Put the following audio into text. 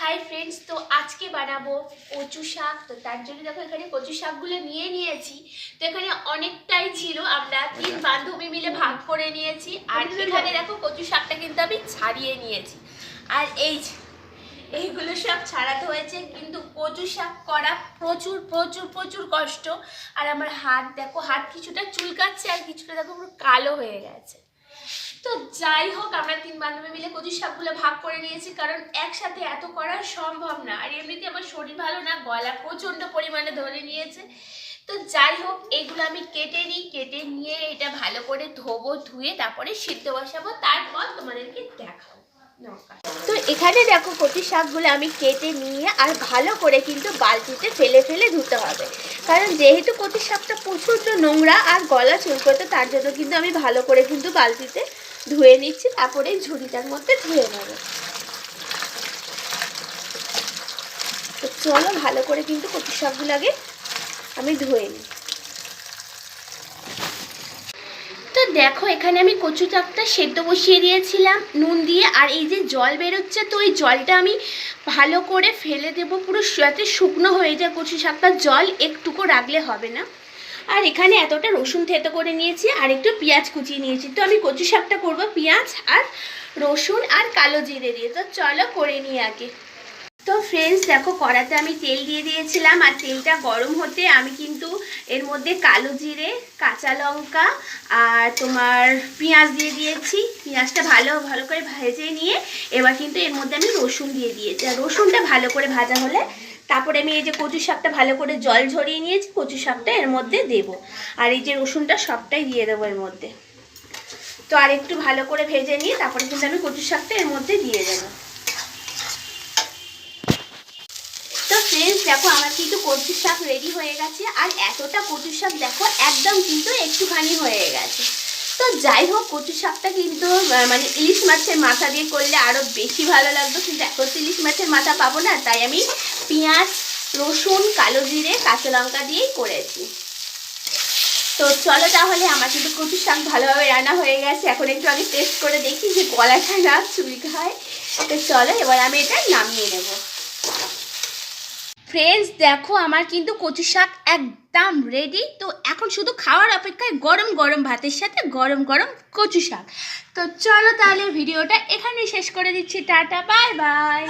Hi friends তো আজকে বানাবো কচু শাক। তো তার জন্য দেখো এখানে কচু শাকগুলো নিয়ে নিয়েছি। তো এখানে অনেকটাই ছিল। আমরা তিন বান্ধবী মিলে ভাগ করে নিয়েছি। আর এখানে দেখো কচু শাকটা কিন্তু আমি ছাড়িয়ে নিয়েছি। আর এই এইগুলো সব ছাড়াতে হয়েছে। কিন্তু কচু শাক করা প্রচুর প্রচুর প্রচুর কষ্ট। আর আমার হাত দেখো হাত কিছুটা চুলকাচ্ছে আর কিছুটা দেখো পুরো কালো হয়ে গেছে। তো যাই হোক, আমরা তিন বান্ধবী মিলে কচু শাকগুলো ভাগ করে নিয়েছি, কারণ একসাথে এত করা সম্ভব না। আর এমনিতে আমার শরীর ভালো না, গলা প্রচণ্ড পরিমাণে ধরে নিয়েছে। তো যাই হোক, এগুলো আমি কেটে নিই, কেটে নিয়ে এটা ভালো করে ধোবো, ধুয়ে তারপরে সিদ্ধ বসাবো, তারপর তোমাদেরকে দেখাবো। তো এখানে দেখো কচু শাকগুলো আমি কেটে নিয়ে আর ভালো করে কিন্তু বালতিতে ফেলে ফেলে ধুতে হবে। কারণ যেহেতু কচু শাকটা প্রচণ্ড নোংরা আর গলা চুলকোতে তার জন্য কিন্তু আমি ভালো করে কিন্তু বালতিতে ধুয়ে নিচ্ছি, তারপরে ঝুড়িটার মধ্যে ধুয়ে নেব। তো চলো ভালো করে কিন্তু কচু শাকগুলো আগে আমি ধুয়ে নিই। তো দেখো, এখানে আমি কচু শাকটা সেদ্ধ বসিয়ে দিয়েছিলাম, নুন দিয়ে, আর এই যে জল বেরোচ্ছে, তো এই জলটা আমি ভালো করে ফেলে দেবো, পুরো যাতে শুকনো হয়ে যায় কচু শাকটা জল, একটুকু রাখলে হবে না। আর এখানে এতটা রসুন থেতো করে নিয়েছি, আর একটু পেঁয়াজ কুচিয়ে নিয়েছি। তো আমি কচু শাকটা করব, পেঁয়াজ আর রসুন আর কালো জিরে দিয়ে। তো চলো করে নিই আগে। তো ফ্রেন্ডস দেখো কড়াতে আমি তেল দিয়ে দিয়েছিলাম, আর তেলটা গরম হতে আমি কিন্তু এর মধ্যে কালো জিরে, কাঁচা লঙ্কা আর তোমার পেঁয়াজ দিয়ে দিয়েছি। পেঁয়াজটা ভালো ভালো করে ভেজে নিয়ে এবার কিন্তু এর মধ্যে আমি রসুন দিয়ে দিয়েছি। আর রসুনটা ভালো করে ভাজা হলে তারপরে আমি এই যে কচু শাকটা ভালো করে জল ঝরিয়ে নিয়েছি, কচু শাকটা এর মধ্যে দেব। আর এই যে রসুনটা সবটাই দিয়ে দেবো এর মধ্যে। তো আর একটু ভালো করে ভেজে নিয়ে তারপরে কিন্তু আমি কচু শাকটা এর মধ্যে দিয়ে দেবো। তো ফ্রেন্ডস দেখো আমার কিন্তু কচুর শাক রেডি হয়ে গেছে। আর এতটা কচুর শাক দেখো, একদম কিন্তু একটুখানি হয়ে গেছে। তো যাই হোক কচু শাকটা কিন্তু মানে ইলিশ মাছের মাথা দিয়ে করলে আরও বেশি ভালো লাগতো কিন্তু এখন তো ইলিশ মাছের মাথা পাবো না, তাই আমি পেঁয়াজ, রসুন, কালো জিরে, কাঁচা লঙ্কা দিয়েই করেছি। তো চলো তাহলে, আমার কিন্তু কচু শাক ভালোভাবে রান্না হয়ে গেছে। এখন একটু আগে টেস্ট করে দেখি যে গলাটা না চুল খায় তো চলো, এবার আমি এটা নামিয়ে নেব। ফ্রেন্ডস দেখো, আমার কিন্তু কচু শাক একদম রেডি তো এখন শুধু খাওয়ার অপেক্ষায় গরম গরম ভাতের সাথে গরম গরম কচু শাক। তো চলো তাহলে ভিডিওটা এখানেই শেষ করে দিচ্ছি। Tata bye bye